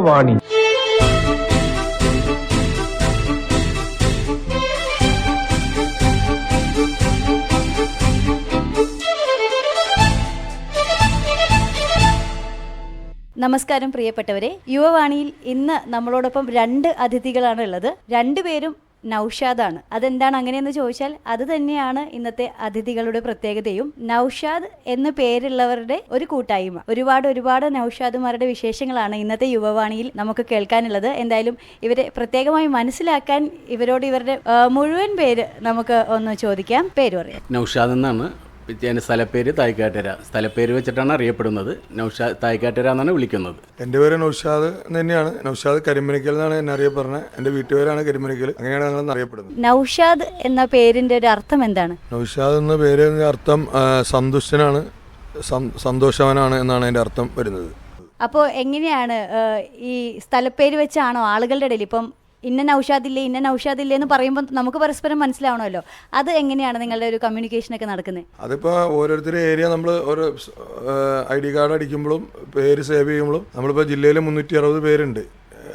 യുവവാണി നമസ്കാരം പ്രിയപ്പെട്ടവരെ. യുവവാണിയിൽ ഇന്ന് നമ്മളോടൊപ്പം രണ്ട് അതിഥികളാണ് ഉള്ളത് രണ്ടുപേരും നൌഷാദാണ്. അതെന്താണ് അങ്ങനെയെന്ന് ചോദിച്ചാൽ അത് തന്നെയാണ് ഇന്നത്തെ അതിഥികളുടെ പ്രത്യേകതയും. നൌഷാദ് എന്ന പേരുള്ളവരുടെ ഒരു കൂട്ടായ്മ. ഒരുപാട് ഒരുപാട് നൌഷാദുമാരുടെ വിശേഷങ്ങളാണ് ഇന്നത്തെ യുവവാണിയിൽ നമുക്ക് കേൾക്കാനുള്ളത്. എന്തായാലും ഇവരെ പ്രത്യേകമായി മനസ്സിലാക്കാൻ ഇവരോട് ഇവരുടെ മുഴുവൻ പേര് നമുക്ക് ഒന്ന് ചോദിക്കാം. പേര് പറയാം. നൗഷാദ് എന്നാണ് എന്റെ സ്ഥലപ്പേര് തായ്ക്കാട്ടര സ്ഥലപ്പേര് വെച്ചിട്ടാണ് അറിയപ്പെടുന്നത്. നൗഷാദ് തായ്ക്കാട്ടര എന്നാണ് വിളിക്കുന്നത്. എന്റെ പേര് നൗഷാദ് എന്ന് തന്നെയാണ്. നൗഷാദ് കരിമനിക്കൽ എന്നാണ് എന്നെ അറിയപ്പെടുന്നത്. എന്റെ വീട്ടുപേരാണ് കരിമനിക്കൽ അങ്ങനെയാണ് ഞങ്ങൾ അറിയപ്പെടുന്നത്. നൌഷാദ് എന്ന പേരിന്റെ ഒരു അർത്ഥം എന്താണ്? നൗഷാദ് എന്ന പേരിന്റെ അർത്ഥം സന്തുഷ്ടനാണ് സന്തോഷവാനാണ് എന്നാണ് എന്റെ അർത്ഥം വരുന്നത്. അപ്പോൾ എങ്ങനെയാണ് ഈ സ്ഥലപ്പേര് വെച്ചാണോ ആളുകളുടെ ഇടയിൽ ഇപ്പം ഇന്ന നൗഷാദില്ലേ ഇന്ന നൗഷാദില്ലേ എന്ന് പറയുമ്പോൾ നമുക്ക് പരസ്പരം മനസ്സിലാവണമല്ലോ. അത് എങ്ങനെയാണ് നിങ്ങളുടെ ഒരു കമ്മ്യൂണിക്കേഷൻ ഒക്കെ നടക്കുന്നത് അതിപ്പോൾ ഓരോരുത്തരുടെ ഏരിയ നമ്മൾ ഒരു ഐ ഡി കാർഡ് അടിക്കുമ്പോഴും പേര് സേവ് ചെയ്യുമ്പോഴും നമ്മളിപ്പോൾ ജില്ലയിൽ മുന്നൂറ്റി അറുപത് പേരുണ്ട്.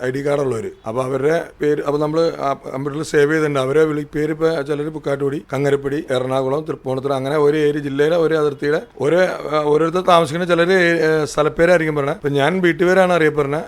ഐ ഡി കാർഡുള്ളവർ അപ്പോൾ അവരുടെ പേര് അപ്പോൾ നമ്മൾ കമ്പ്യൂട്ടറിൽ സേവ് ചെയ്തിട്ടുണ്ട്. അവരെ വിളി പേര് ഇപ്പോൾ ചിലർ പുക്കാട്ടുപടി കങ്ങരപ്പടി എറണാകുളം തൃപ്പൂണിത്തുറ അങ്ങനെ ഒരു ഏരിയ ജില്ലയിലെ ഒരു അതിർത്തിയുടെ ആ, ഓരോരുത്തർ താമസിക്കുന്ന ചിലർ സ്ഥലപ്പേരായിരിക്കും പറഞ്ഞത് ഇപ്പം ഞാൻ വീട്ടുപേരാണ് അറിയപ്പെടുന്നത്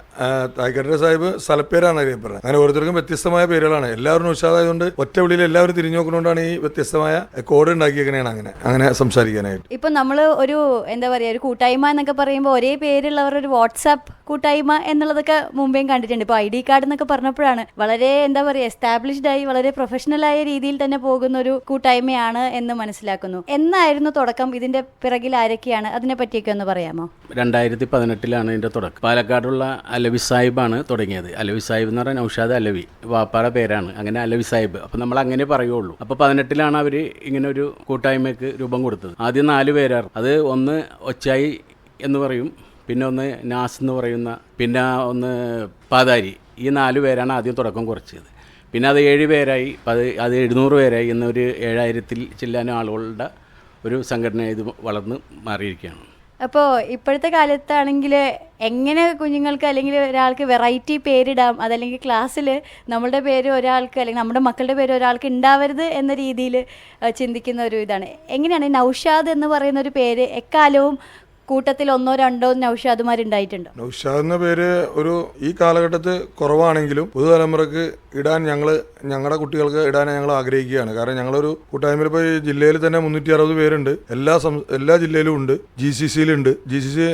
തായ്ക്കട്ട സാഹിബ് സ്ഥലപ്പേരാണ് അറിയപ്പെടുന്നത് അങ്ങനെ ഓരോരുത്തർക്കും വ്യത്യസ്തമായ പേരുകളാണ്. എല്ലാവരും ഉഷാദായതുകൊണ്ട് ഒറ്റ വിളിയിൽ എല്ലാവരും തിരിഞ്ഞു നോക്കുന്നതുകൊണ്ടാണ് ഈ വ്യത്യസ്തമായ കോഡ് ഉണ്ടാക്കിയേക്കണേണ് അങ്ങനെ. അങ്ങനെ സംസാരിക്കാനായിട്ട്. ഇപ്പം നമ്മൾ ഒരു എന്താ പറയുക ഒരു കൂട്ടായ്മ എന്നൊക്കെ പറയുമ്പോൾ ഒരേ പേരുള്ളവർ ഒരു വാട്സാപ്പ് കൂട്ടായ്മ എന്നുള്ളതൊക്കെ മുമ്പേയും കണ്ടിട്ടുണ്ട്. ഇപ്പോൾ ഐ ഡി കാർഡ് എന്നൊക്കെ പറഞ്ഞപ്പോഴാണ് വളരെ എന്താ പറയുക എസ്റ്റാബ്ലിഷ്ഡ് ആയി വളരെ പ്രൊഫഷണൽ ആയ രീതിയിൽ തന്നെ പോകുന്ന ഒരു കൂട്ടായ്മയാണ് എന്ന് മനസ്സിലാക്കുന്നു. എന്നായിരുന്നു തുടക്കം? ഇതിന്റെ പിറകിൽ ആരൊക്കെയാണ്? അതിനെ പറ്റിയൊക്കെ ഒന്ന് പറയാമോ? രണ്ടായിരത്തി പതിനെട്ടിലാണ് ഇതിന്റെ തുടക്കം. പാലക്കാടുള്ള അലവി സാഹിബാണ് തുടങ്ങിയത്. അലവി സാഹിബ് എന്ന് പറഞ്ഞാൽ നൗഷാദ് അലവി. വാപ്പാറ പേരാണ്. അങ്ങനെ അലവി സാഹിബ്. അപ്പം നമ്മൾ അങ്ങനെ പറയുള്ളൂ. അപ്പോൾ പതിനെട്ടിലാണ് അവർ ഇങ്ങനെ ഒരു കൂട്ടായ്മയ്ക്ക് രൂപം കൊടുത്തത്. ആദ്യം നാല് പേരാണ്. അത് ഒന്ന് ഒച്ചായി എന്ന് പറയും. പിന്നെ ഒന്ന് നാസ് എന്ന് പറയുന്ന പിന്നെ ഒന്ന് പാതാരി. ഈ നാല് പേരാണ് ആദ്യം തുടക്കം കുറച്ചത്. പിന്നെ അത് ഏഴ് പേരായി. അത് അത് എഴുന്നൂറ് പേരായി എന്നൊരു ഏഴായിരത്തിൽ ചില്ലാനും ആളുകളുടെ ഒരു സംഘടന ഇത് വളർന്ന് മാറിയിരിക്കുകയാണ്. അപ്പോൾ ഇപ്പോഴത്തെ കാലത്താണെങ്കിൽ എങ്ങനെ കുഞ്ഞുങ്ങൾക്ക് അല്ലെങ്കിൽ ഒരാൾക്ക് വെറൈറ്റി പേരിടാം അതല്ലെങ്കിൽ ക്ലാസ്സിൽ നമ്മളുടെ പേര് ഒരാൾക്ക് അല്ലെങ്കിൽ നമ്മുടെ മക്കളുടെ പേര് ഒരാൾക്ക് ഉണ്ടാവരുത് എന്ന രീതിയിൽ ചിന്തിക്കുന്ന ഒരു ഇതാണ്. എങ്ങനെയാണ് നൗഷാദ് എന്ന് പറയുന്ന ഒരു പേര് എക്കാലവും കൂട്ടത്തിൽ ഒന്നോ രണ്ടോ നൗഷാദുമാരുണ്ടായിട്ടുണ്ടോ. നൗഷാദ് എന്ന പേര് ഒരു ഈ കാലഘട്ടത്തിൽ കുറവാണെങ്കിലും പുതുതലമുറക്ക് ഇടാൻ ഞങ്ങൾ ഞങ്ങളുടെ കുട്ടികൾക്ക് ഇടാൻ ഞങ്ങൾ ആഗ്രഹിക്കുകയാണ്. കാരണം ഞങ്ങളൊരു കൂട്ടായ്മയിൽ ഇപ്പോൾ ജില്ലയിൽ തന്നെ മുന്നൂറ്റി അറുപത് പേരുണ്ട്. എല്ലാ എല്ലാ ജില്ലയിലും ഉണ്ട്. ജി സി സിയിലുണ്ട് ജി സി സി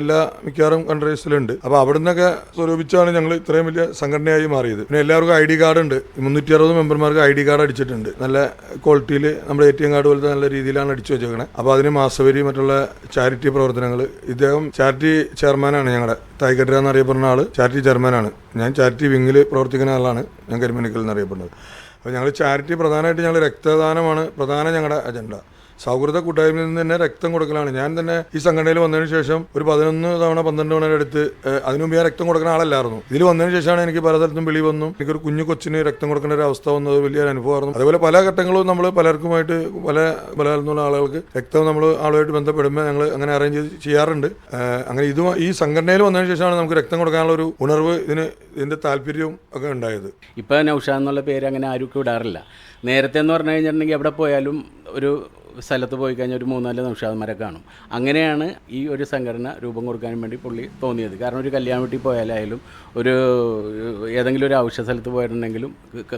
എല്ലാ മിക്കവാറും കൺട്രീസിലുണ്ട് അപ്പോൾ അവിടെ നിന്നൊക്കെ സ്വരൂപിച്ചാണ് ഞങ്ങൾ ഇത്രയും വലിയ സംഘടനയായി മാറിയത്. പിന്നെ എല്ലാവർക്കും ഐ ഡി കാർഡ് ഉണ്ട്. മുന്നൂറ്റി അറുപത് മെമ്പർമാർക്ക് ഐ ഡി കാർഡ് അടിച്ചിട്ടുണ്ട്. നല്ല ക്വാളിറ്റിയിൽ നമ്മുടെ എ ടി എം കാർഡ് പോലത്തെ നല്ല രീതിയിലാണ് അടിച്ചു വെച്ചേക്കണേ. അപ്പോൾ അതിന് മാസവരി മറ്റുള്ള ചാരിറ്റി പ്രവർത്തനങ്ങൾ ഇദ്ദേഹം ചാരിറ്റി ചെയർമാനാണ് ഞങ്ങളുടെ തായ്ക്കട്ട എന്നറിയപ്പെടുന്ന ആൾ ചാരിറ്റി ചെയർമാനാണ്. ഞാൻ ചാരിറ്റി വിങ്ങിൽ പ്രവർത്തിക്കുന്ന ആളാണ് ഞാൻ കരിമണിക്കൽ എന്നറിയപ്പെടുന്നത്. അപ്പോൾ ഞങ്ങൾ ചാരിറ്റി പ്രധാനമായിട്ട് ഞങ്ങൾ രക്തദാനമാണ് പ്രധാന ഞങ്ങളുടെ അജണ്ട. സൗഹൃദ കൂട്ടായ്മയിൽ നിന്ന് തന്നെ രക്തം കൊടുക്കലാണ്. ഞാൻ തന്നെ ഈ സംഘടനയിൽ വന്നതിന് ശേഷം ഒരു പതിനൊന്ന് തവണ പന്ത്രണ്ട് തവണ അതിനുമുമ്പ് അതിനു മുമ്പ് ഞാൻ രക്തം കൊടുക്കുന്ന ആളല്ലായിരുന്നു. ഇതിൽ വന്നതിന് ശേഷമാണ് എനിക്ക് പലതരത്തിലും വിളി വന്നു. എനിക്കൊരു കുഞ്ഞു കൊച്ചിന് രക്തം കൊടുക്കേണ്ട ഒരു അവസ്ഥ വന്നത് വലിയൊരു അനുഭവമായിരുന്നു. അതുപോലെ പല ഘട്ടങ്ങളും നമ്മൾ പലർക്കുമായിട്ട് പല പല ആളുകൾക്ക് രക്തം നമ്മൾ ആളുമായിട്ട് ബന്ധപ്പെടുമ്പോൾ ഞങ്ങൾ അങ്ങനെ അറേഞ്ച് ചെയ്യാറുണ്ട്. അങ്ങനെ ഇത് ഈ സംഘടനയിൽ വന്നതിന് ശേഷമാണ് നമുക്ക് രക്തം കൊടുക്കാനുള്ള ഒരു ഉണർവ് ഇതിന് ഇതിന്റെ താല്പര്യവും ഒക്കെ ഉണ്ടായത്. ഇപ്പോൾ നൗഷാദ് എന്നുള്ള പേര് അങ്ങനെ ആരും വിടാറില്ല നേരത്തെ എന്ന് പറഞ്ഞു കഴിഞ്ഞിട്ടുണ്ടെങ്കിൽ എവിടെ പോയാലും ഒരു സ്ഥലത്ത് പോയി കഴിഞ്ഞാൽ ഒരു മൂന്നാൽ നൗഷാദന്മാരെ കാണും. അങ്ങനെയാണ് ഈ ഒരു സംഘടന രൂപം കൊടുക്കാനും വേണ്ടി പുള്ളി തോന്നിയത്. കാരണം ഒരു കല്യാണ വീട്ടിൽ പോയാലായാലും ഒരു ഏതെങ്കിലും ഒരു ആവശ്യ സ്ഥലത്ത് പോയിട്ടുണ്ടെങ്കിലും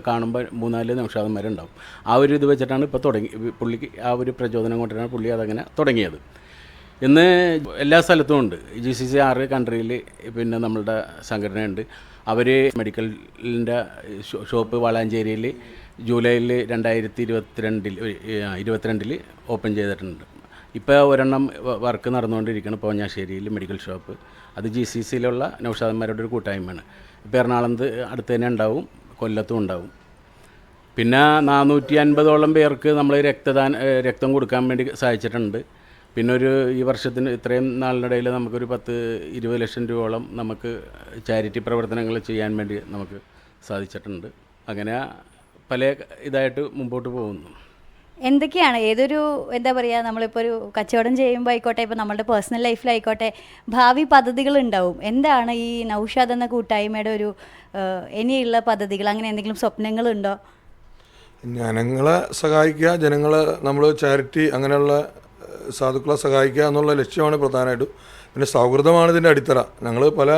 കാണുമ്പോൾ മൂന്നാൽ നൗഷാദന്മാരുണ്ടാവും. ആ ഒരു ഇത് വെച്ചിട്ടാണ് ഇപ്പോൾ തുടങ്ങി പുള്ളിക്ക് ആ ഒരു പ്രചോദനം കൊണ്ടിട്ടാണ് പുള്ളി അതങ്ങനെ തുടങ്ങിയത്. ഇന്ന് എല്ലാ സ്ഥലത്തും ഉണ്ട്. ജി സി സി ആറ് കൺട്രിയിൽ പിന്നെ നമ്മളുടെ സംഘടനയുണ്ട്. അവർ മെഡിക്കലിന്റെ ഷോപ്പ് വളാഞ്ചേരിയിൽ ജൂലൈയിൽ രണ്ടായിരത്തി ഇരുപത്തിരണ്ടിൽ ഇരുപത്തിരണ്ടിൽ ഓപ്പൺ ചെയ്തിട്ടുണ്ട്. ഇപ്പോൾ ഒരെണ്ണം വർക്ക് നടന്നുകൊണ്ടിരിക്കുകയാണ് പോഞ്ഞാശ്ശേരിയിൽ മെഡിക്കൽ ഷോപ്പ്. അത് ജി സി സിയിലുള്ള നൗഷാദന്മാരുടെ ഒരു കൂട്ടായ്മയാണ്. ഇപ്പോൾ എറണാകുളം അടുത്ത് തന്നെ ഉണ്ടാവും കൊല്ലത്തും ഉണ്ടാവും. പിന്നെ നാനൂറ്റി അൻപതോളം പേർക്ക് നമ്മൾ രക്തദാന രക്തം കൊടുക്കാൻ വേണ്ടി സഹായിച്ചിട്ടുണ്ട്. പിന്നെ ഒരു ഈ വർഷത്തിന് ഇത്രയും നാളിനിടയിൽ നമുക്കൊരു പത്ത് ഇരുപത് ലക്ഷം രൂപയോളം നമുക്ക് ചാരിറ്റി പ്രവർത്തനങ്ങൾ ചെയ്യാൻ വേണ്ടി നമുക്ക് സാധിച്ചിട്ടുണ്ട്. അങ്ങനെ പല ഇതായിട്ട് മുമ്പോട്ട് പോകുന്നു. എന്തൊക്കെയാണ്? ഏതൊരു എന്താ പറയുക നമ്മളിപ്പോൾ ഒരു കച്ചവടം ചെയ്യുമ്പോൾ ആയിക്കോട്ടെ ഇപ്പോൾ നമ്മുടെ പേഴ്സണൽ ലൈഫിലായിക്കോട്ടെ ഭാവി പദ്ധതികൾ ഉണ്ടാവും. എന്താണ് ഈ നൗഷാദ് എന്ന കൂട്ടായ്മയുടെ ഒരു ഇനിയുള്ള പദ്ധതികൾ? അങ്ങനെ എന്തെങ്കിലും സ്വപ്നങ്ങളുണ്ടോ ജനങ്ങളെ സഹായിക്കുക ജനങ്ങളെ നമ്മൾ ചാരിറ്റി അങ്ങനെയുള്ള സാധുക്കളെ സഹായിക്കുക എന്നുള്ള ലക്ഷ്യമാണ് പ്രധാനമായിട്ടും. പിന്നെ സൗഹൃദമാണ് ഇതിന്റെ അടിത്തറ. ഞങ്ങൾ പല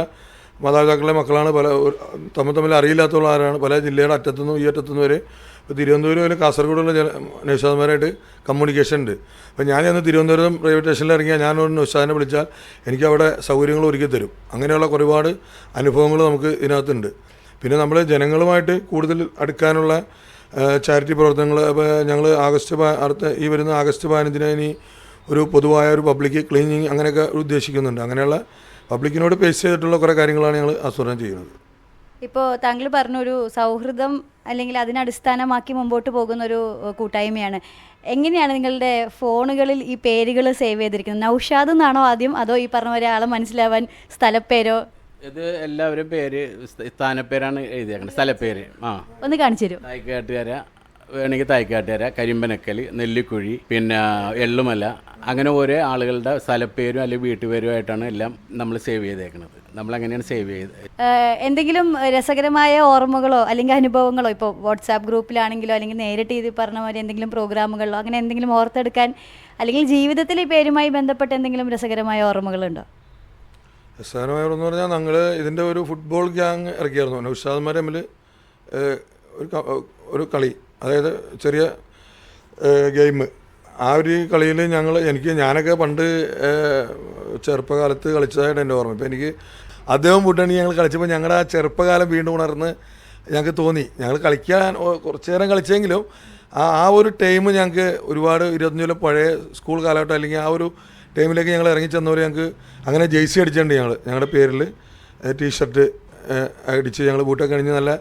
മാതാപിതാക്കളുടെ മക്കളാണ് പല തമ്മിൽ തമ്മിൽ അറിയില്ലാത്തവരാണ് പല ജില്ലയുടെ അറ്റത്തുനിന്നും ഈ അറ്റത്തുനിന്ന് വരെ ഇപ്പോൾ തിരുവനന്തപുരം വരെ കാസർഗോഡുള്ള ജന നൗഷാദന്മാരായിട്ട് കമ്മ്യൂണിക്കേഷൻ ഉണ്ട്. അപ്പോൾ ഞാൻ അന്ന് തിരുവനന്തപുരം റെയിൽവേ സ്റ്റേഷനിൽ ഇറങ്ങിയാൽ ഞാനൊരു നൗഷാദിനെ വിളിച്ചാൽ എനിക്ക് അവിടെ സൗകര്യങ്ങൾ ഒരുക്കി തരും. അങ്ങനെയുള്ള ഒരുപാട് അനുഭവങ്ങൾ നമുക്ക് ഇതിനകത്തുണ്ട്. പിന്നെ നമ്മൾ ജനങ്ങളുമായിട്ട് കൂടുതൽ അടുക്കാനുള്ള ചാരിറ്റി പ്രവർത്തനങ്ങൾ ഇപ്പോൾ ഞങ്ങൾ ആഗസ്റ്റ് അടുത്ത ഈ വരുന്ന ആഗസ്റ്റ് പതിനഞ്ചിന് ഇനി ഒരു പൊതുവായ ഒരു പബ്ലിക് ക്ലീനിങ് അങ്ങനെയൊക്കെ ഉദ്ദേശിക്കുന്നുണ്ട്. അങ്ങനെയുള്ള പബ്ലിക്കിനോട് പേസ് ചെയ്തിട്ടുള്ള കുറേ കാര്യങ്ങളാണ് ഞങ്ങൾ ആസൂത്രണം ചെയ്യുന്നത്. ഇപ്പോൾ താങ്കൾ പറഞ്ഞൊരു സൗഹൃദം അല്ലെങ്കിൽ അതിനടിസ്ഥാനമാക്കി മുമ്പോട്ട് പോകുന്ന ഒരു കൂട്ടായ്മയാണ്. എങ്ങനെയാണ് നിങ്ങളുടെ ഫോണുകളിൽ ഈ പേരുകൾ സേവ് ചെയ്തിരിക്കുന്നത്? നൗഷാദ് എന്നാണോ ആദ്യം? അതോ ഈ പറഞ്ഞ ഒരാളെ മനസ്സിലാവാൻ സ്ഥലപ്പേരോ? ഇത് എല്ലാവരും പേര് സ്ഥ- സ്ഥാനപ്പേരാണ് എഴുതിയേക്കുന്നത് സ്ഥലപ്പേര്. ആ. ഒന്ന് കാണിച്ചു തരും. തായ്ക്കാട്ടുകര വേണമെങ്കിൽ തായ്ക്കാട്ടുകര കരിമ്പനക്കൽ നെല്ലിക്കുഴി പിന്നെ എള്ളുമല. അങ്ങനെ ഓരോ ആളുകളുടെ സ്ഥലപ്പേരും അല്ലെങ്കിൽ വീട്ടുപേരുമായിട്ടാണ് എല്ലാം നമ്മൾ സേവ് ചെയ്തേക്കുന്നത് നമ്മൾ അങ്ങനെയാണ് സേവ് ചെയ്ത് എന്തെങ്കിലും രസകരമായ ഓർമ്മകളോ അല്ലെങ്കിൽ അനുഭവങ്ങളോ ഇപ്പോൾ വാട്സാപ്പ് ഗ്രൂപ്പിലാണെങ്കിലോ അല്ലെങ്കിൽ നേരിട്ട് ഇത് പറഞ്ഞ പോലെ എന്തെങ്കിലും പ്രോഗ്രാമുകളോ അങ്ങനെ എന്തെങ്കിലും ഓർത്തെടുക്കാൻ അല്ലെങ്കിൽ ജീവിതത്തിൽ ഈ പേരുമായി ബന്ധപ്പെട്ട് എന്തെങ്കിലും രസകരമായ ഓർമ്മകളുണ്ടോ? രസകരമായ ഓർമ്മ പറഞ്ഞാൽ ഞങ്ങൾ ഇതിന്റെ ഒരു ഫുട്ബോൾ ഗ്യാങ് ഇറക്കിയായിരുന്നു. നൗഷാദന്മാർ തമ്മിൽ ഒരു ഒരു കളി. അതായത് ചെറിയ ഗെയിം ആ ഒരു കളിയിൽ ഞങ്ങൾ എനിക്ക് ഞാനൊക്കെ പണ്ട് ചെറുപ്പകാലത്ത് കളിച്ചതായിട്ട് എന്റെ ഓർമ്മ. ഇപ്പം എനിക്ക് അദ്ദേഹം കൂട്ടാണ് ഞങ്ങൾ കളിച്ചപ്പോൾ ഞങ്ങളുടെ ആ ചെറുപ്പകാലം വീണ്ടും ഉണർന്ന് ഞങ്ങൾക്ക് തോന്നി. ഞങ്ങൾ കളിക്കാൻ കുറച്ച് നേരം കളിച്ചെങ്കിലും ആ ആ ഒരു ടൈം ഞങ്ങൾക്ക് ഒരുപാട് കൊല്ലം പഴയ സ്കൂൾ കാലഘട്ടം അല്ലെങ്കിൽ ആ ഒരു ടൈമിലേക്ക് ഞങ്ങൾ ഇറങ്ങി ചെന്നവർ ഞങ്ങൾക്ക് അങ്ങനെ ജേഴ്സി അടിച്ചിട്ടുണ്ട് ഞങ്ങൾ ഞങ്ങളുടെ പേരിൽ ടീഷർട്ട് അടിച്ച് ഞങ്ങൾ ബൂട്ടൊക്കെ അണിഞ്ഞ് നല്ല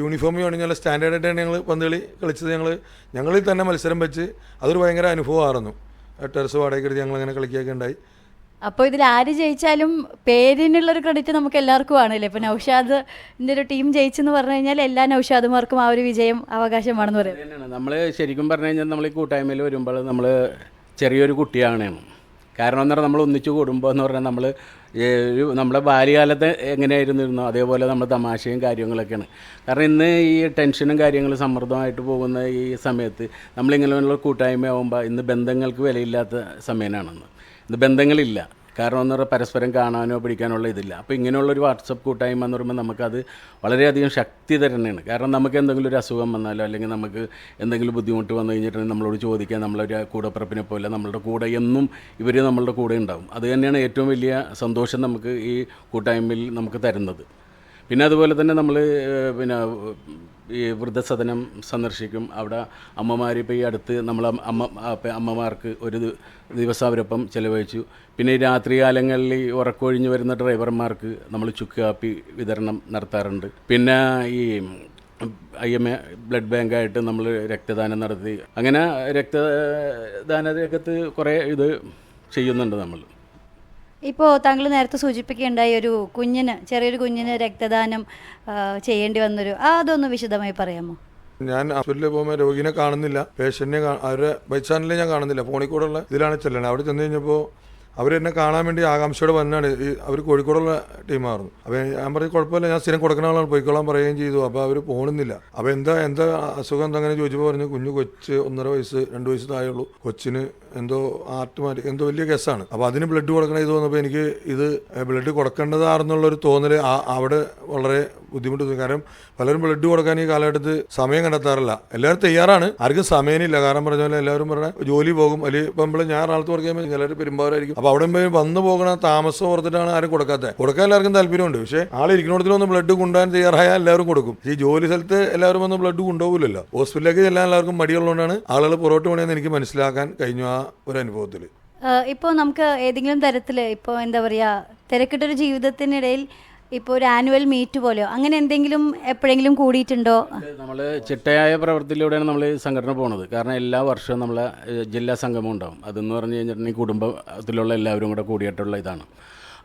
യൂണിഫോം അണിഞ്ഞ് നല്ല സ്റ്റാൻഡേർഡായിട്ടാണ് ഞങ്ങൾ പന്ത് കളി കളിച്ചത്. ഞങ്ങൾ ഞങ്ങളിൽ തന്നെ മത്സരം വെച്ച് അതൊരു ഭയങ്കര അനുഭവമായിരുന്നു. ടെറസ് വാടകയ്ക്ക് എടുത്ത് ഞങ്ങൾ അങ്ങനെ കളിക്കുകയൊക്കെ ഉണ്ടായി. അപ്പോൾ ഇതിൽ ആര് ജയിച്ചാലും പേരിനുള്ളൊരു ക്രെഡിറ്റ് നമുക്ക് എല്ലാവർക്കും ആണല്ലേ? ഇപ്പോൾ നൗഷാദിന്റെ ഒരു ടീം ജയിച്ചെന്ന് പറഞ്ഞു കഴിഞ്ഞാൽ എല്ലാ നൗഷാദുമാർക്കും ആ ഒരു വിജയം അവകാശമാണെന്ന് പറയുന്നത് നമ്മൾ ശരിക്കും പറഞ്ഞു കഴിഞ്ഞാൽ നമ്മൾ ഈ കൂട്ടായ്മയിൽ വരുമ്പോൾ നമ്മൾ ചെറിയൊരു കുട്ടിയാണ്. കാരണം എന്ന് പറഞ്ഞാൽ നമ്മൾ ഒന്നിച്ചു കൂടുമ്പോൾ എന്ന് പറഞ്ഞാൽ നമ്മൾ ഒരു നമ്മുടെ ബാല്യകാലത്ത് എങ്ങനെയായിരുന്നു ഇരുന്നോ അതേപോലെ നമ്മൾ തമാശയും കാര്യങ്ങളൊക്കെയാണ്. കാരണം ഇന്ന് ഈ ടെൻഷനും കാര്യങ്ങളും സമ്മർദ്ദമായിട്ട് പോകുന്ന ഈ സമയത്ത് നമ്മളിങ്ങനെയുള്ള കൂട്ടായ്മ ആകുമ്പോൾ ഇന്ന് ബന്ധങ്ങൾക്ക് വിലയില്ലാത്ത സമയമാണെന്ന്. ഇന്ന് ബന്ധങ്ങളില്ല. കാരണം എന്ന് പറഞ്ഞാൽ പരസ്പരം കാണാനോ പിടിക്കാനുള്ള ഇതില്ല. അപ്പോൾ ഇങ്ങനെയുള്ള ഒരു വാട്സപ്പ് കൂട്ടായ്മ എന്ന് പറയുമ്പോൾ നമുക്കത് വളരെയധികം ശക്തി തരുന്നതാണ്. കാരണം നമുക്ക് എന്തെങ്കിലും ഒരു അസുഖം വന്നാലോ അല്ലെങ്കിൽ നമുക്ക് എന്തെങ്കിലും ബുദ്ധിമുട്ട് വന്നു കഴിഞ്ഞിട്ടുണ്ടെങ്കിൽ നമ്മളോട് ചോദിക്കാൻ നമ്മളൊരു കൂടപ്പിറപ്പിനെ പോലെ നമ്മളുടെ കൂടെ എന്നും ഇവർ നമ്മളുടെ കൂടെ ഉണ്ടാവും. അത് തന്നെയാണ് ഏറ്റവും വലിയ സന്തോഷം നമുക്ക് ഈ കൂട്ടായ്മയിൽ നമുക്ക് തരുന്നത്. പിന്നെ അതുപോലെ തന്നെ നമ്മൾ പിന്നെ ഈ വൃദ്ധസദനം സന്ദർശിക്കും. അവിടെ അമ്മമാർ ഇപ്പോൾ ഈ അടുത്ത് നമ്മൾ അമ്മ അമ്മമാർക്ക് ഒരു ദിവസം അവരൊപ്പം ചിലവഴിച്ചു. പിന്നെ ഈ രാത്രികാലങ്ങളിൽ ഈ ഉറക്കമൊഴിഞ്ഞ് വരുന്ന ഡ്രൈവർമാർക്ക് നമ്മൾ ചുക്ക് കാപ്പി വിതരണം നടത്താറുണ്ട്. പിന്നെ ഈ ഐ എം എ ബ്ലഡ് ബാങ്കായിട്ട് നമ്മൾ രക്തദാനം നടത്തി. അങ്ങനെ രക്തദാന രംഗത്ത് കുറേ ഇത് ചെയ്യുന്നുണ്ട് നമ്മൾ. ഇപ്പോൾ താങ്കൾ നേരത്തെ സൂചിപ്പിക്കുകയുണ്ടായി ഒരു കുഞ്ഞിന് ചെറിയൊരു കുഞ്ഞിന് രക്തദാനം ചെയ്യേണ്ടി വന്നൊരു അതൊന്ന് വിശദമായി പറയാമോ? ഞാൻ ഹോസ്പിറ്റലിൽ പോകുമ്പോൾ രോഗിനെ കാണുന്നില്ല. പേഷ്യന്റിനെ അവരെ അവരെ ബൈച്ചാനലിനെ ഞാൻ കാണുന്നില്ല. ഫോണിൽ കൂടെയുള്ള ഇതിലാണ് ചെല്ലണത് അവിടെ ചെന്ന് കഴിഞ്ഞപ്പോൾ അവരെന്നെ കാണാൻ വേണ്ടി ആകാംക്ഷയോടെ വന്നാണ്. അവർ കോഴിക്കോടുള്ള ടീമായിരുന്നു അപ്പോൾ ഞാൻ പറഞ്ഞു കുഴപ്പമില്ല ഞാൻ സ്ഥിരം കൊടുക്കുന്ന ആളാണ്. പോയിക്കോളാൻ പറയുകയും ചെയ്തു. അപ്പോൾ അവർ പോകണമെന്നില്ല അപ്പോൾ എന്താ എന്താ അസുഖം എന്താ അങ്ങനെ ചോദിച്ചപ്പോൾ പറഞ്ഞു കുഞ്ഞു കൊച്ച് ഒന്നര വയസ്സ് രണ്ട് വയസ്സ് താഴെയുള്ളൂ. കൊച്ചിന് എന്തോ ആർട്ട് മാറ്റി എന്തോ വലിയ കേസാണ് അപ്പോൾ അതിന് ബ്ലഡ് കൊടുക്കണ ഇത് വന്നപ്പോൾ എനിക്ക് ഇത് ബ്ലഡ് കൊടുക്കേണ്ടതാണെന്നുള്ളൊരു തോന്നൽ അവിടെ വളരെ ബുദ്ധിമുട്ട് കാരണം പലരും ബ്ലഡ് കൊടുക്കാൻ ഈ കാലഘട്ടത്ത് സമയം കണ്ടെത്താറില്ല. എല്ലാവരും തയ്യാറാണ്. ആർക്കും സമയമില്ല. കാരണം പറഞ്ഞ പോലെ എല്ലാവരും പറഞ്ഞാൽ ജോലി പോകും. അല്ലെങ്കിൽ ഇപ്പം നമ്മൾ ഞാൻ ആളത്ത് കൊടുക്കുമ്പോൾ ചിലർ പെരുമ്പാവരായിരിക്കും. അപ്പോൾ അവിടെ പോയി വന്നു പോകണ താമസം ഓർത്തിട്ടാണ് ആരും കൊടുക്കാത്തത്. കൊടുക്കാൻ എല്ലാവർക്കും താല്പര്യമുണ്ട്. പക്ഷേ ഒന്ന് ബ്ലഡ് കൊണ്ടുപോകാൻ തയ്യാറായാൽ എല്ലാവരും കൊടുക്കും. ഈ ജോലി സ്ഥലത്ത് എല്ലാവരും വന്ന് ബ്ലഡ് കൊണ്ടുപോകില്ലല്ലോ. ഹോസ്പിറ്റലിലേക്ക് ചെല്ലാൻ എല്ലാവർക്കും മടിയുള്ളതുകൊണ്ടാണ് ആളുകൾ പുറോട്ട് പോകണമെന്ന് എനിക്ക് മനസ്സിലാക്കാൻ കഴിഞ്ഞു ആ ഒരു അനുഭവത്തിൽ ഇപ്പോൾ നമുക്ക് ഏതെങ്കിലും തരത്തിൽ ഇപ്പോൾ എന്താ പറയുക തിരക്കിട്ടൊരു ജീവിതത്തിനിടയിൽ ഇപ്പോൾ ഒരു ആനുവൽ മീറ്റ് പോലെയോ? അങ്ങനെ എന്തെങ്കിലും എപ്പോഴെങ്കിലും കൂടിയിട്ടുണ്ടോ? നമ്മൾ ചിട്ടയായ പ്രവൃത്തിയിലൂടെയാണ് നമ്മൾ സംഘടന പോണത്. കാരണം എല്ലാ വർഷവും നമ്മളെ ജില്ലാ സംഗമം ഉണ്ടാവും. അതെന്ന് പറഞ്ഞു കഴിഞ്ഞിട്ടുണ്ടെങ്കിൽ കുടുംബത്തിലുള്ള എല്ലാവരും കൂടെ കൂടിയിട്ടുള്ള ഇതാണ്.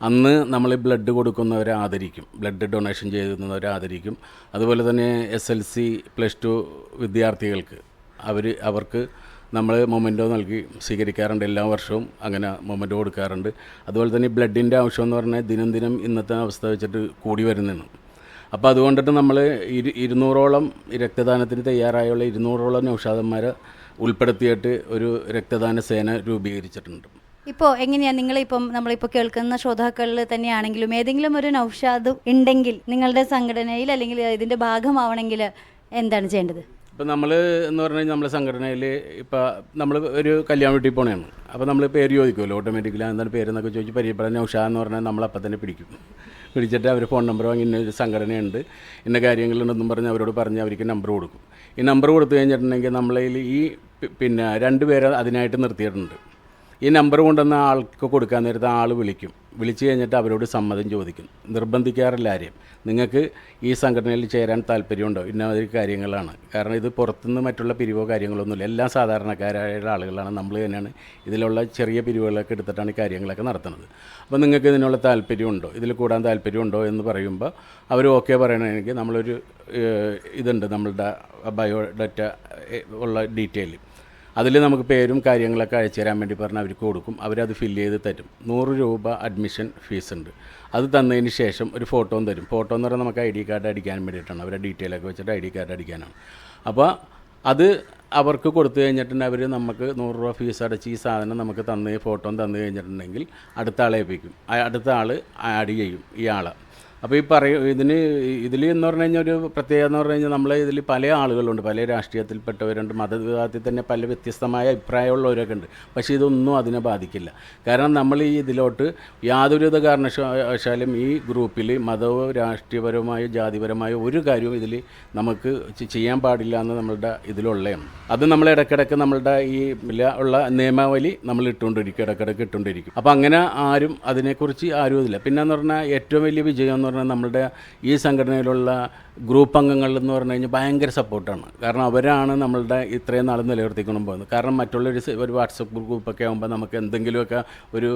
അന്ന് നമ്മൾ ബ്ലഡ് കൊടുക്കുന്നവരെ ആദരിക്കും. ബ്ലഡ് ഡൊണേഷൻ ചെയ്യുന്നവരെ ആദരിക്കും. അതുപോലെ തന്നെ S L C plus two വിദ്യാർത്ഥികൾക്ക് അവർ അവർക്ക് നമ്മൾ മൊമെന്റോ നൽകി സ്വീകരിക്കാറുണ്ട് എല്ലാ വർഷവും അങ്ങനെ മൊമെന്റോ കൊടുക്കാറുണ്ട്. അതുപോലെ തന്നെ ബ്ലഡിന്റെ ആവശ്യം എന്ന് പറഞ്ഞാൽ ദിനം ദിനം ഇന്നത്തെ അവസ്ഥ വെച്ചിട്ട് കൂടി വരുന്നതാണ്. അപ്പോൾ അതുകൊണ്ടിട്ട് നമ്മൾ ഇരു ഇരുന്നൂറോളം രക്തദാനത്തിന് തയ്യാറായുള്ള ഇരുന്നൂറോളം നൗഷാദന്മാരെ ഉൾപ്പെടുത്തിയിട്ട് ഒരു രക്തദാന സേന രൂപീകരിച്ചിട്ടുണ്ട്. ഇപ്പോൾ എങ്ങനെയാണ് നിങ്ങളിപ്പം നമ്മളിപ്പോൾ കേൾക്കുന്ന ശ്രോതാക്കളിൽ തന്നെയാണെങ്കിലും ഏതെങ്കിലും ഒരു നൗഷാദ് ഉണ്ടെങ്കിൽ നിങ്ങളുടെ സംഘടനയിൽ അല്ലെങ്കിൽ ഇതിന്റെ ഭാഗമാവണമെങ്കിൽ എന്താണ് ചെയ്യേണ്ടത്? ഇപ്പം നമ്മൾ എന്ന് പറഞ്ഞു കഴിഞ്ഞാൽ നമ്മളെ സംഘടനയിൽ ഇപ്പോൾ നമ്മൾ ഒരു കല്യാണ വീട്ടിൽ പോകണതാണ് അപ്പോൾ നമ്മൾ പേര് ചോദിക്കുമല്ലോ ഓട്ടോമാറ്റിക്കലി എന്താണ് പേരെന്നൊക്കെ ചോദിച്ച് പരിചയപ്പെടാൻ നൗഷാ എന്ന് പറഞ്ഞാൽ നമ്മൾ അപ്പം തന്നെ പിടിക്കും. പിടിച്ചിട്ട് അവർ ഫോൺ നമ്പർ വാങ്ങി ഇന്ന സംഘടനയുണ്ട് ഇന്ന കാര്യങ്ങളുണ്ടെന്നും പറഞ്ഞ് അവരോട് പറഞ്ഞ് അവർക്ക് നമ്പർ കൊടുക്കും. ഈ നമ്പർ കൊടുത്തു കഴിഞ്ഞിട്ടുണ്ടെങ്കിൽ നമ്മളതിൽ ഈ പിന്നെ രണ്ട് പേരെ അതിനായിട്ട് നിർത്തിയിട്ടുണ്ട്. ഈ നമ്പർ കൊണ്ടുവന്ന ആൾക്ക് കൊടുക്കാൻ നേരത്തെ ആൾ വിളിക്കും. വിളിച്ചു കഴിഞ്ഞിട്ട് അവരോട് സമ്മതം ചോദിക്കും. നിർബന്ധിക്കാറില്ല ആരെയും. നിങ്ങൾക്ക് ഈ സംഘടനയിൽ ചേരാൻ താല്പര്യമുണ്ടോ? ഇന്നമാതിരി കാര്യങ്ങളാണ്. കാരണം ഇത് പുറത്തുനിന്ന് മറ്റുള്ള പിരിവോ കാര്യങ്ങളൊന്നുമില്ല. എല്ലാം സാധാരണക്കാരായ ആളുകളാണ്. നമ്മൾ തന്നെയാണ് ഇതിലുള്ള ചെറിയ പിരിവുകളൊക്കെ എടുത്തിട്ടാണ് ഈ കാര്യങ്ങളൊക്കെ നടത്തുന്നത്. അപ്പോൾ നിങ്ങൾക്ക് ഇതിനുള്ള താല്പര്യമുണ്ടോ? ഇതിൽ കൂടാൻ താല്പര്യമുണ്ടോ എന്ന് പറയുമ്പോൾ അവർ ഓക്കെ പറയണമെങ്കിൽ നമ്മളൊരു ഇതുണ്ട്. നമ്മളുടെ ബയോഡാറ്റ ഉള്ള ഡീറ്റെയിൽ. അതിൽ നമുക്ക് പേരും കാര്യങ്ങളൊക്കെ അയച്ചു തരാൻ വേണ്ടി പറഞ്ഞാൽ അവർക്ക് കൊടുക്കും. അവരത് ഫില്ല് ചെയ്ത് തരും. നൂറ് രൂപ അഡ്മിഷൻ ഫീസ് ഉണ്ട്. അത് തന്നതിന് ശേഷം ഒരു ഫോട്ടോയും തരും. ഫോട്ടോ എന്ന് പറഞ്ഞാൽ നമുക്ക് ഐ ഡി കാർഡ് അടിക്കാൻ വേണ്ടിയിട്ടാണ്. അവരുടെ ഡീറ്റെയിൽ ഒക്കെ വെച്ചിട്ട് ഐ ഡി കാർഡ് അടിക്കാനാണ്. അപ്പോൾ അത് അവർക്ക് കൊടുത്തു കഴിഞ്ഞിട്ടുണ്ടെങ്കിൽ അവർ നമുക്ക് നൂറ് രൂപ ഫീസ് അടച്ച് ഈ സാധനം നമുക്ക് തന്ന് ഫോട്ടോ തന്നു കഴിഞ്ഞിട്ടുണ്ടെങ്കിൽ അടുത്ത ആളെ ഏൽപ്പിക്കും. അടുത്ത ആൾ ആഡ് ചെയ്യും. ആളെ. അപ്പോൾ ഈ പറയും ഇതിന് ഇതിൽ എന്ന് പറഞ്ഞു കഴിഞ്ഞാൽ ഒരു പ്രത്യേകത എന്ന് പറഞ്ഞു കഴിഞ്ഞാൽ നമ്മളെ ഇതിൽ പല ആളുകളുണ്ട് പല രാഷ്ട്രീയത്തിൽപ്പെട്ടവരുണ്ട് മതവിഭാഗത്തിൽ തന്നെ പല വ്യത്യസ്തമായ അഭിപ്രായമുള്ളവരൊക്കെ ഉണ്ട്. പക്ഷേ ഇതൊന്നും അതിനെ ബാധിക്കില്ല. കാരണം നമ്മൾ ഈ ഇതിലോട്ട് യാതൊരുവിധ കാരണവശാലും ഈ ഗ്രൂപ്പിൽ മതവും രാഷ്ട്രീയപരമായോ ജാതിപരമായോ ഒരു കാര്യവും ഇതിൽ നമുക്ക് ചെയ്യാൻ പാടില്ല എന്ന് നമ്മളുടെ ഇതിലുള്ളതാണ് അത് നമ്മൾ ഇടയ്ക്കിടയ്ക്ക് നമ്മളുടെ ഈ ഉള്ള നിയമാവലി നമ്മൾ ഇട്ടുകൊണ്ടിരിക്കും ഇടയ്ക്കിടയ്ക്ക് ഇട്ടുകൊണ്ടിരിക്കും. അപ്പോൾ അങ്ങനെ ആരും അതിനെക്കുറിച്ച് ആരും ഇതില്ല പിന്നെ എന്ന് പറഞ്ഞാൽ ഏറ്റവും വലിയ വിജയം എന്ന് പറഞ്ഞാൽ നമ്മളുടെ ഈ സംഘടനയിലുള്ള ഗ്രൂപ്പ് അംഗങ്ങളിൽ എന്ന് പറഞ്ഞു കഴിഞ്ഞാൽ ഭയങ്കര സപ്പോർട്ടാണ്. കാരണം അവരാണ് നമ്മളുടെ ഇത്രയും നാൾ നിലനിർത്തിക്കൊണ്ട് പോകുന്നത്. കാരണം മറ്റുള്ള ഒരു വാട്സപ്പ് ഗ്രൂപ്പൊക്കെ ആകുമ്പോൾ നമുക്ക് എന്തെങ്കിലുമൊക്കെ ഒരു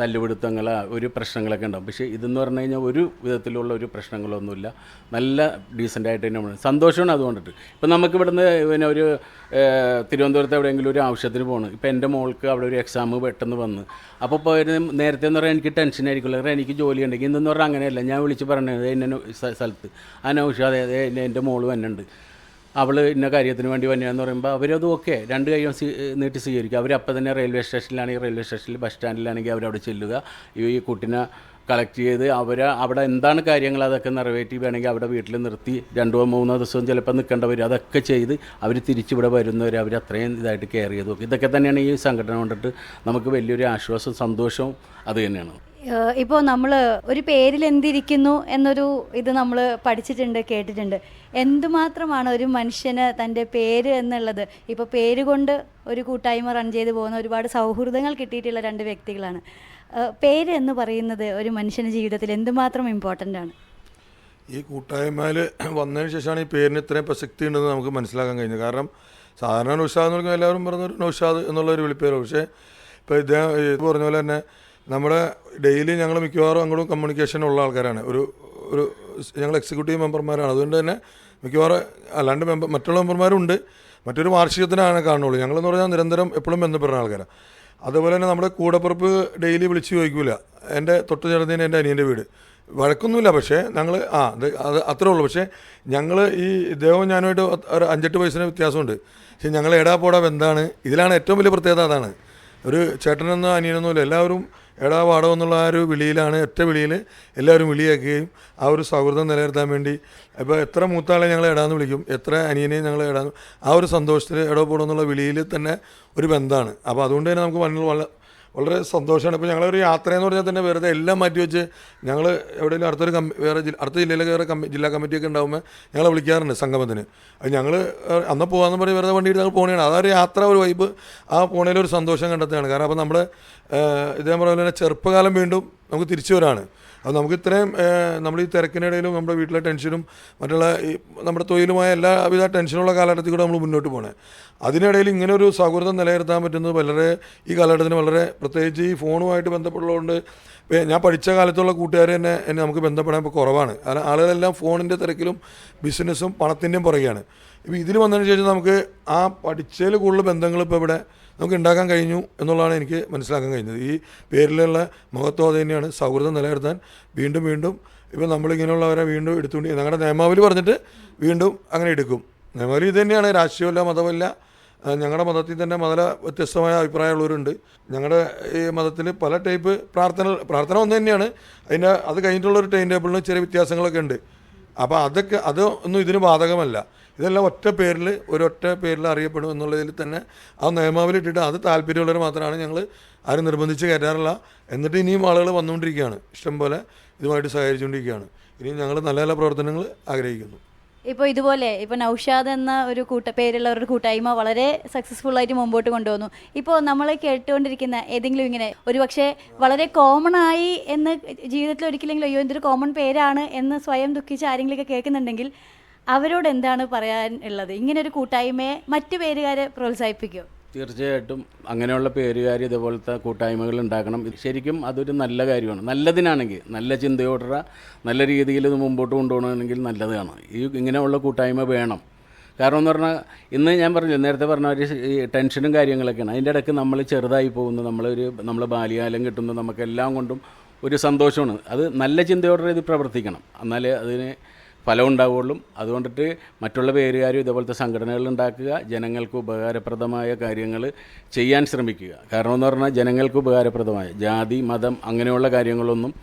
തല്ലുപിടുത്തങ്ങൾ ഒരു പ്രശ്നങ്ങളൊക്കെ ഉണ്ടാകും പക്ഷേ ഇതെന്ന് പറഞ്ഞു കഴിഞ്ഞാൽ ഒരു വിധത്തിലുള്ള ഒരു പ്രശ്നങ്ങളൊന്നുമില്ല. നല്ല ഡീസന്റായിട്ട് തന്നെ പോകുന്നത്. സന്തോഷമാണ് അതുകൊണ്ടിട്ട് ഇപ്പം നമുക്ക് ഇവിടുന്ന് പിന്നെ ഒരു തിരുവനന്തപുരത്ത് എവിടെയെങ്കിലും ഒരു ആവശ്യത്തിന് പോകണം ഇപ്പം എന്റെ മോൾക്ക് അവിടെ ഒരു എക്സാം പെട്ടെന്ന് വന്ന്. അപ്പോൾ പോയത് നേരത്തെ എന്ന് പറഞ്ഞാൽ എനിക്ക് ടെൻഷൻ ആയിരിക്കുമല്ലോ. കാരണം എനിക്ക് ജോലി ഉണ്ടെങ്കിൽ ഇന്നെന്ന് പറഞ്ഞാൽ അങ്ങനെയല്ല. ഞാൻ വിളിച്ച് പറഞ്ഞത് എന്നെ സ്ഥലത്ത് ആ നൗഷാദ് അതെ എന്റെ മോൾ വന്നുണ്ട് അവൾ ഇന്ന കാര്യത്തിന് വേണ്ടി വന്നതെന്ന് പറയുമ്പോൾ അവരത് ഓക്കെ രണ്ട് കൈയും നീട്ടി സ്വീകരിക്കുക അവരപ്പം തന്നെ റെയിൽവേ സ്റ്റേഷനിലാണെങ്കിൽ റെയിൽവേ സ്റ്റേഷനിൽ ബസ് സ്റ്റാൻഡിലാണെങ്കിൽ അവരവിടെ ചെല്ലുക. ഈ കുട്ടിനെ കളക്ട് ചെയ്ത് അവർ അവിടെ എന്താണ് കാര്യങ്ങൾ അതൊക്കെ നിറവേറ്റി വേണമെങ്കിൽ അവിടെ വീട്ടിൽ നിർത്തി രണ്ടോ മൂന്നോ ദിവസവും ചിലപ്പോൾ നിൽക്കേണ്ടവർ അതൊക്കെ ചെയ്ത് അവർ തിരിച്ചിവിടെ വരുന്നവർ അവർ അത്രയും ഇതായിട്ട് കെയർ ചെയ്ത് ഇതൊക്കെ തന്നെയാണ് ഈ സംഘടന കൊണ്ടിട്ട് നമുക്ക് വലിയൊരു ആശ്വാസവും സന്തോഷവും അത് തന്നെയാണ്. ഇപ്പോൾ നമ്മൾ ഒരു പേരിൽ എന്തിരിക്കുന്നു എന്നൊരു ഇത് നമ്മൾ പഠിച്ചിട്ടുണ്ട് കേട്ടിട്ടുണ്ട്. എന്തുമാത്രമാണ് ഒരു മനുഷ്യന് തന്റെ പേര് എന്നുള്ളത്? ഇപ്പോൾ പേര് കൊണ്ട് ഒരു കൂട്ടായ്മ റൺ ചെയ്ത് പോകുന്ന ഒരുപാട് സൗഹൃദങ്ങൾ കിട്ടിയിട്ടുള്ള രണ്ട് വ്യക്തികളാണ്. പേര് എന്ന് പറയുന്നത് ഒരു മനുഷ്യന്റെ ജീവിതത്തിൽ എന്തുമാത്രം ഇമ്പോർട്ടന്റ് ആണ്? ഈ കൂട്ടായ്മയിൽ വന്നതിന് ശേഷമാണ് ഈ പേരിന് ഇത്രയും പ്രസക്തി ഉണ്ടെന്ന് നമുക്ക് മനസ്സിലാക്കാൻ കഴിഞ്ഞത്. കാരണം സാധാരണ നൗഷാദ് എന്ന് പറഞ്ഞാൽ എല്ലാവരും പറഞ്ഞൊരു നൗഷാദ് എന്നുള്ളൊരു വിളിപ്പേരാണ്. വിളിപ്പേര് പക്ഷേ ഇപ്പോൾ ഇദ്ദേഹം ഇത് പറഞ്ഞ പോലെ തന്നെ നമ്മുടെ ഡെയിലി ഞങ്ങൾ മിക്കവാറും അങ്ങോട്ടും കമ്മ്യൂണിക്കേഷൻ ഉള്ള ആൾക്കാരാണ്. ഒരു ഒരു ഞങ്ങൾ എക്സിക്യൂട്ടീവ് മെമ്പർമാരാണ്. അതുകൊണ്ട് തന്നെ മിക്കവാറും അല്ലാണ്ട് മെമ്പർ മറ്റുള്ള മെമ്പർമാരും ഉണ്ട് മറ്റൊരു വാർഷികത്തിനാണ് കാണുള്ളൂ. ഞങ്ങളെന്ന് പറഞ്ഞാൽ നിരന്തരം എപ്പോഴും ബന്ധപ്പെടുന്ന ആൾക്കാരാണ് അതുപോലെ തന്നെ നമ്മുടെ കൂടപ്പുറപ്പ് ഡെയിലി വിളിച്ച് ചോദിക്കില്ല എന്റെ തൊട്ട് ചേർന്നതിന് എന്റെ അനിയന്റെ വീട്. വഴക്കൊന്നുമില്ല. പക്ഷേ ഞങ്ങൾ ആ അത് അത് അത്രേ ഉള്ളൂ. പക്ഷേ ഞങ്ങൾ ഈ ഇദ്ദേഹവും ഞാനുമായിട്ട് ഒരു അഞ്ചെട്ട് വയസ്സിന് വ്യത്യാസമുണ്ട്. പക്ഷേ ഞങ്ങൾ എടാ പോടാ എന്താണ് ഇതിലാണ് ഏറ്റവും വലിയ പ്രത്യേകത അതാണ്. ഒരു ചേട്ടനെന്നോ അനിയനെന്നോ എല്ലാവരും എടാ പാടോ എന്നുള്ള ആ ഒരു വിളിയിലാണ് ഒറ്റ വിളിയിൽ എല്ലാവരും വിളിയാക്കുകയും ആ ഒരു സൗഹൃദം നിലനിർത്താൻ വേണ്ടി. ഇപ്പോൾ എത്ര മൂത്താളെ ഞങ്ങൾ എടാന്ന് വിളിക്കും എത്ര അനിയനെ ഞങ്ങൾ എടാന്ന് ആ ഒരു സന്തോഷത്തിൽ എടോ പോടോ എന്നുള്ള വിളിയിൽ തന്നെ ഒരു ബന്ധമാണ്. അപ്പോൾ അതുകൊണ്ട് തന്നെ നമുക്ക് മണ്ണിൽ വളരെ വളരെ സന്തോഷമാണ്. ഇപ്പോൾ ഞങ്ങളൊരു യാത്രയെന്ന് പറഞ്ഞാൽ തന്നെ വെറുതെ എല്ലാം മാറ്റി വെച്ച് ഞങ്ങൾ എവിടെയെങ്കിലും അടുത്തൊരു കമ്മി വേറെ ജില്ല അടുത്ത ജില്ലയിലെ വേറെ കമ്മി ജില്ലാ കമ്മിറ്റിയൊക്കെ ഉണ്ടാകുമ്പോൾ ഞങ്ങളെ വിളിക്കാറുണ്ട് സംഗമത്തിന്. അത് ഞങ്ങൾ അന്ന് പോകാമെന്ന് പറഞ്ഞ് വെറുതെ വണ്ടി എടുത്ത് പോണിയാണ് അതൊരു യാത്ര ഒരു വൈബ് ആ പോണേലൊരു സന്തോഷം കണ്ടെത്തുകയാണ്. കാരണം അപ്പോൾ നമ്മൾ ഇതേ പോലെ തന്നെ ചെറുപ്പകാലം വീണ്ടും നമുക്ക് തിരിച്ചു വരാണ്. അത് നമുക്ക് ഇത്രയും നമ്മൾ ഈ തിരക്കിനിടയിലും നമ്മുടെ വീട്ടിലെ ടെൻഷനും മറ്റുള്ള നമ്മുടെ തൊഴിലുമായ എല്ലാവിധ ടെൻഷനുള്ള കാലഘട്ടത്തിൽ കൂടെ നമ്മൾ മുന്നോട്ട് പോകണേ അതിനിടയിൽ ഇങ്ങനെ ഒരു സൗഹൃദം നിലനിർത്താൻ പറ്റുന്നത് വളരെ ഈ കാലഘട്ടത്തിന് വളരെ പ്രത്യേകിച്ച് ഈ ഫോണുമായിട്ട് ബന്ധപ്പെട്ടുള്ളതുകൊണ്ട് കൊണ്ട് ഞാൻ പഠിച്ച കാലത്തുള്ള കൂട്ടുകാർ തന്നെ എന്നെ നമുക്ക് ബന്ധപ്പെടാൻ ഇപ്പോൾ കുറവാണ്. കാരണം ആളുകളെല്ലാം ഫോണിന്റെ തിരക്കിലും ബിസിനസ്സും പണത്തിന്റെയും പുറകെയാണ്. ഇപ്പോൾ ഇതിൽ വന്നതിന് ശേഷം നമുക്ക് ആ പഠിച്ചതിൽ കൂടുതൽ ബന്ധങ്ങൾ ഇപ്പോൾ ഇവിടെ നമുക്ക് ഉണ്ടാക്കാൻ കഴിഞ്ഞു എന്നുള്ളതാണ് എനിക്ക് മനസ്സിലാക്കാൻ കഴിഞ്ഞത്. ഈ പേരിലുള്ള മഹത്വം അത് തന്നെയാണ്. സൗഹൃദം നിലനിർത്താൻ വീണ്ടും വീണ്ടും ഇപ്പോൾ നമ്മളിങ്ങനെയുള്ളവരെ വീണ്ടും എടുത്തുകൊണ്ട് ഞങ്ങളുടെ നിയമാവലി പറഞ്ഞിട്ട് വീണ്ടും അങ്ങനെ എടുക്കും. നിയമാവലി ഇത് തന്നെയാണ്. രാഷ്ട്രീയമല്ല മതമല്ല. ഞങ്ങളുടെ മതത്തിൽ തന്നെ മതല വ്യത്യസ്തമായ അഭിപ്രായമുള്ളവരുണ്ട്. ഞങ്ങളുടെ ഈ മതത്തിൽ പല ടൈപ്പ് പ്രാർത്ഥന പ്രാർത്ഥന ഒന്ന് തന്നെയാണ്. അതിന്റെ അത് കഴിഞ്ഞിട്ടുള്ള ഒരു ടൈം ടേബിളിന് ചെറിയ വ്യത്യാസങ്ങളൊക്കെ ഉണ്ട്. അപ്പോൾ അതൊക്കെ അതൊന്നും ഇതിന് ബാധകമല്ല. ഇതെല്ലാം ഒറ്റ പേരിൽ ഒരൊറ്റ പേരിൽ അറിയപ്പെടും എന്നുള്ളതിൽ തന്നെ ആ നിയമാവലി ഇട്ടിട്ട് അത് താല്പര്യമുള്ളവർ മാത്രമാണ് ഞങ്ങൾ ആരും നിർബന്ധിച്ച് കയറ്റാറില്ല. എന്നിട്ട് ഇനിയും ആളുകൾ വന്നുകൊണ്ടിരിക്കുകയാണ്. ഇഷ്ടംപോലെ ഇതുമായിട്ട് സഹകരിച്ചുകൊണ്ടിരിക്കുകയാണ്. ഇനിയും ഞങ്ങൾ നല്ല നല്ല പ്രവർത്തനങ്ങൾ ആഗ്രഹിക്കുന്നു. ഇപ്പോൾ ഇതുപോലെ ഇപ്പോൾ നൗഷാദ് എന്ന ഒരു കൂട്ട പേരുള്ള ഒരു കൂട്ടായ്മ വളരെ സക്സസ്ഫുൾ ആയിട്ട് മുമ്പോട്ട് കൊണ്ടുവന്നു. ഇപ്പോൾ നമ്മൾ കേട്ടുകൊണ്ടിരിക്കുന്ന ഏതെങ്കിലും ഇങ്ങനെ ഒരു പക്ഷേ വളരെ കോമൺ ആയി എന്ന് ജീവിതത്തിൽ ഒരിക്കലെങ്കിലും അയ്യോ എന്തൊരു കോമൺ പേരാണ് എന്ന് സ്വയം ദുഃഖിച്ച് ആരെങ്കിലുമൊക്കെ കേൾക്കുന്നുണ്ടെങ്കിൽ അവരോട് എന്താണ് പറയാൻ ഉള്ളത്? ഇങ്ങനെ ഒരു കൂട്ടായ്മയെ മറ്റു പേരുകാരെ പ്രോത്സാഹിപ്പിക്കും. തീർച്ചയായിട്ടും അങ്ങനെയുള്ള പേരുകാർ ഇതുപോലത്തെ കൂട്ടായ്മകൾ ഉണ്ടാക്കണം. ശരിക്കും അതൊരു നല്ല കാര്യമാണ്. നല്ലതിനാണെങ്കിൽ നല്ല ചിന്തയോടെ നല്ല രീതിയിൽ ഇത് മുമ്പോട്ട് കൊണ്ടുപോകണമെങ്കിൽ നല്ലതാണ്. ഈ ഇങ്ങനെയുള്ള കൂട്ടായ്മ വേണം. കാരണം എന്ന് പറഞ്ഞാൽ ഇന്ന് ഞാൻ പറഞ്ഞു നേരത്തെ പറഞ്ഞ ഒരു ടെൻഷനും കാര്യങ്ങളൊക്കെയാണ്. അതിന്റെ ഇടയ്ക്ക് നമ്മൾ ചെറുതായി പോകുന്നു. നമ്മളൊരു നമ്മൾ ബാല്യകാലം കിട്ടുന്നു. നമുക്കെല്ലാം കൊണ്ടും ഒരു സന്തോഷമാണ്. അത് നല്ല ചിന്തയോടെ ഇത് പ്രവർത്തിക്കണം. എന്നാലേ അതിന് ഫലം ഉണ്ടാവുള്ളൂ അതുകൊണ്ടിട്ട് മറ്റുള്ള പേരുകാരും ഇതേപോലത്തെ സംഘടനകൾ ഉണ്ടാക്കുക ജനങ്ങൾക്ക് ഉപകാരപ്രദമായ കാര്യങ്ങൾ ചെയ്യാൻ ശ്രമിക്കുക. കാരണം എന്ന് പറഞ്ഞാൽ ജനങ്ങൾക്ക് ഉപകാരപ്രദമായ ജാതി മതം അങ്ങനെയുള്ള കാര്യങ്ങളൊന്നും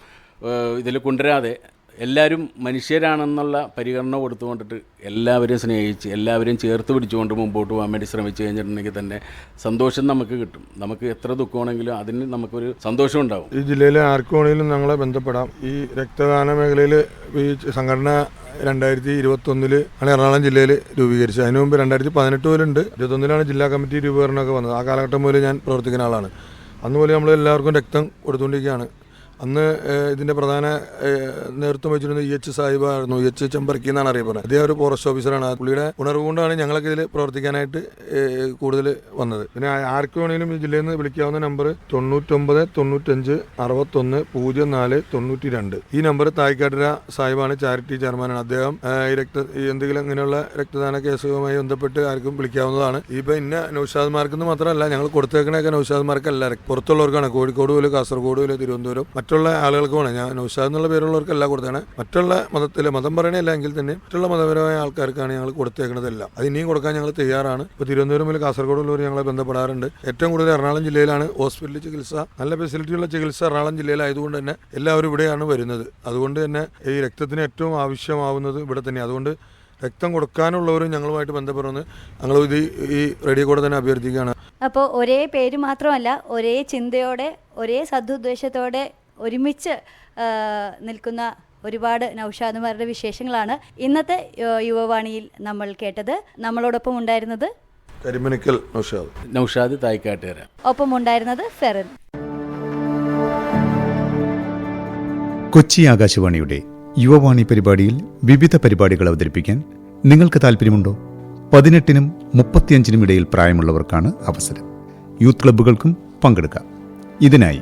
ഇതിൽ കൊണ്ടുവരാതെ എല്ലാവരും മനുഷ്യരാണെന്നുള്ള പരിഗണന കൊടുത്തുകൊണ്ടിട്ട് എല്ലാവരെയും സ്നേഹിച്ച് എല്ലാവരെയും ചേർത്ത് പിടിച്ചുകൊണ്ട് മുമ്പോട്ട് പോകാൻ വേണ്ടി ശ്രമിച്ചു കഴിഞ്ഞിട്ടുണ്ടെങ്കിൽ തന്നെ സന്തോഷം നമുക്ക് കിട്ടും. നമുക്ക് എത്ര ദുഃഖമാണെങ്കിലും അതിന് നമുക്കൊരു സന്തോഷം ഉണ്ടാവും. ഈ ജില്ലയിലെ ആർക്കു വേണമെങ്കിലും ഞങ്ങളെ ബന്ധപ്പെടാം. ഈ രക്തദാന മേഖലയിൽ ഈ സംഘടന രണ്ടായിരത്തി ഇരുപത്തൊന്നിൽ ആണ് എറണാകുളം ജില്ലയിൽ രൂപീകരിച്ചത്. അതിനു മുമ്പ് രണ്ടായിരത്തി പതിനെട്ട് മുതലുണ്ട് ഇരുപത്തൊന്നിലാണ് ജില്ലാ കമ്മിറ്റി രൂപീകരണമൊക്കെ വന്നത്. ആ കാലഘട്ടം മുതൽ ഞാൻ പ്രവർത്തിക്കുന്ന ആളാണ്. അന്നുപോലെ നമ്മൾ എല്ലാവർക്കും രക്തം കൊടുത്തുകൊണ്ടിരിക്കുകയാണ്. അന്ന് ഇതിന്റെ പ്രധാന നേതൃത്വം വെച്ചിരുന്നത് ഇ എച്ച് സാഹിബായിരുന്നു. ഇ എച്ച് ചെമ്പർക്കി എന്നാണ് അറിയപ്പെടുന്നത്. അദ്ദേഹം ഒരു ഫോറസ്റ്റ് ഓഫീസറാണ് പുള്ളിയുടെ ഉണർവ് കൊണ്ടാണ് ഞങ്ങളൊക്കെ ഇതിൽ പ്രവർത്തിക്കാനായിട്ട് കൂടുതൽ വന്നത്. പിന്നെ ആർക്ക് വേണമെങ്കിലും ഈ ജില്ലയിൽ നിന്ന് വിളിക്കാവുന്ന നമ്പർ തൊണ്ണൂറ്റൊമ്പത് തൊണ്ണൂറ്റഞ്ച് അറുപത്തൊന്ന് പൂജ്യം നാല് തൊണ്ണൂറ്റി രണ്ട് ഈ നമ്പർ തായ്ക്കാട്ടര സാഹിബാണ് ചാരിറ്റി ചെയർമാനാണ് അദ്ദേഹം ഈ രക്ത എന്തെങ്കിലും ഇങ്ങനെയുള്ള രക്തദാന കേസുകളുമായി ബന്ധപ്പെട്ട് ആർക്കും വിളിക്കാവുന്നതാണ്. ഇപ്പം ഇന്ന നൗഷാദ്മാർക്ക് മാത്രമല്ല ഞങ്ങൾ കൊടുത്തേക്കണൊക്കെ നൌഷാദ്മാർക്കല്ല. പുറത്തുള്ളവർക്കാണ്. കോഴിക്കോട് പോലും കാസർഗോഡ് പോലും തിരുവനന്തപുരം മറ്റുള്ള ആളുകൾക്കുമാണ് ഞാൻ നൗഷാദ് എന്നുള്ള പേരുള്ളവർക്കല്ല കൊടുത്തേണ് മറ്റുള്ള മതത്തിലെ മതം പറയണല്ല എങ്കിൽ തന്നെ മറ്റുള്ള മതപരമായ ആൾക്കാർക്കാണ് ഞങ്ങൾ കൊടുത്തേക്കണതെല്ലാം. അത് ഇനിയും കൊടുക്കാൻ ഞങ്ങൾ തയ്യാറാണ്. ഇപ്പോൾ തിരുവനന്തപുരം മുതൽ കാസർഗോഡുള്ളവർ ഞങ്ങളെ ബന്ധപ്പെടാറുണ്ട്. ഏറ്റവും കൂടുതൽ എറണാകുളം ജില്ലയിലാണ് ഹോസ്പിറ്റലിൽ ചികിത്സ. നല്ല ഫെസിലിറ്റിയുള്ള ചികിത്സ എറണാകുളം ജില്ലയിലായതുകൊണ്ട് തന്നെ എല്ലാവരും ഇവിടെയാണ് വരുന്നത്. അതുകൊണ്ട് തന്നെ ഈ രക്തത്തിന് ഏറ്റവും ആവശ്യമാവുന്നത് ഇവിടെ തന്നെ അതുകൊണ്ട് രക്തം കൊടുക്കാനുള്ളവരും ഞങ്ങളുമായിട്ട് ബന്ധപ്പെടുന്നത് ഞങ്ങൾ ഇത് ഈ റേഡിയോ കൂടെ തന്നെ അഭ്യർത്ഥിക്കുകയാണ്. അപ്പോൾ ഒരേ പേര് മാത്രമല്ല ഒരേ ചിന്തയോടെ ഒരേ സദുദ്ദേശത്തോടെ ഒരുമിച്ച് നിൽക്കുന്ന ഒരുപാട് നൗഷാദുമാരുടെ വിശേഷങ്ങളാണ് ഇന്നത്തെ യുവവാണിയിൽ നമ്മൾ കേട്ടത്. നമ്മളോടൊപ്പം ഉണ്ടായിരുന്നത് കരിമനിക്കൽ നൗഷാദ്. നൗഷാദ് തായ്ക്കാട്ടുകര ഒപ്പം ഉണ്ടായിരുന്നത് ഫെറൻ. കൊച്ചി ആകാശവാണിയുടെ യുവവാണി പരിപാടിയിൽ വിവിധ പരിപാടികൾ അവതരിപ്പിക്കാൻ നിങ്ങൾക്ക് താല്പര്യമുണ്ടോ പതിനെട്ടിനും മുപ്പത്തിയഞ്ചിനും ഇടയിൽ പ്രായമുള്ളവർക്കാണ് അവസരം. യൂത്ത് ക്ലബ്ബുകൾക്കും പങ്കെടുക്കാം. ഇതിനായി